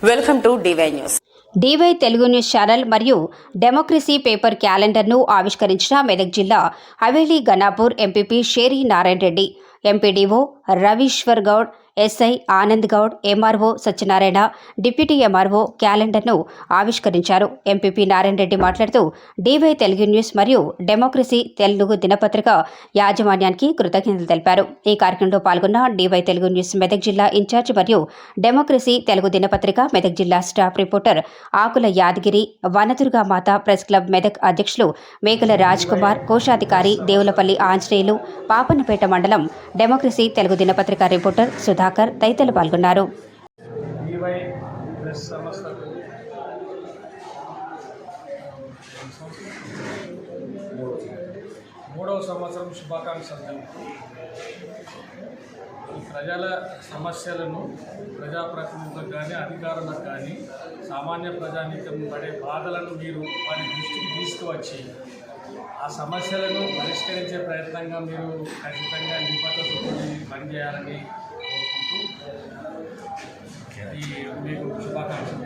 Welcome to DY news DY Telugu news channel మరియు democracy paper క్యాలెండర్ను ఆవిష్కరించిన మెదక్ జిల్లా Haveli Gannapur MPP Sheri Narayana Reddy MPDO Raveeshwar Goud SI Anand Goud MRO Satyanarayana deputy MRO క్యాలెండర్ను ఆవిష్కరించారు. MPP Narayana Reddy మాట్లాడుతూ DY Telugu news మరియు democracy Telugu దినపత్రిక యాజమాన్యానికి కృతజ్ఞతలు తెలిపారు. ఈ కార్యక్రమంలో పాల్గొన్న డివై తెలుగు న్యూస్ మెదక్ జిల్లా ఇన్ఛార్జ్ మరియు డెమోక్రసీ తెలుగు దినపత్రిక మెదక్ జిల్లా staff reporter Akula Yadagiri Vanadurga Mata press club Medak అధ్యక్షులు మేకల రాజ్ కుమార్ కోశాధికారి దేవులపల్లి ఆంజనేయులు పాపన్నపేట మండలం డెమోక్రసీ తెలుగు దినపత్రిక రిపోర్టర్ సుధా సుధాకర్ తదితరులు పాల్గొన్నారు. మూడవ సంవత్సరం శుభాకాంక్షలు. ప్రజల సమస్యలను ప్రజాప్రతినిధులకు కానీ అధికారులకు కానీ సామాన్య ప్రజానీకం పడే బాధలను మీరు వారి దృష్టికి తీసుకువచ్చి ఆ సమస్యలను పరిష్కరించే ప్రయత్నంగా మీరు ఖచ్చితంగా నిబద్ధతతో పనిచేయాలని మీకు శుభాకాంక్షలు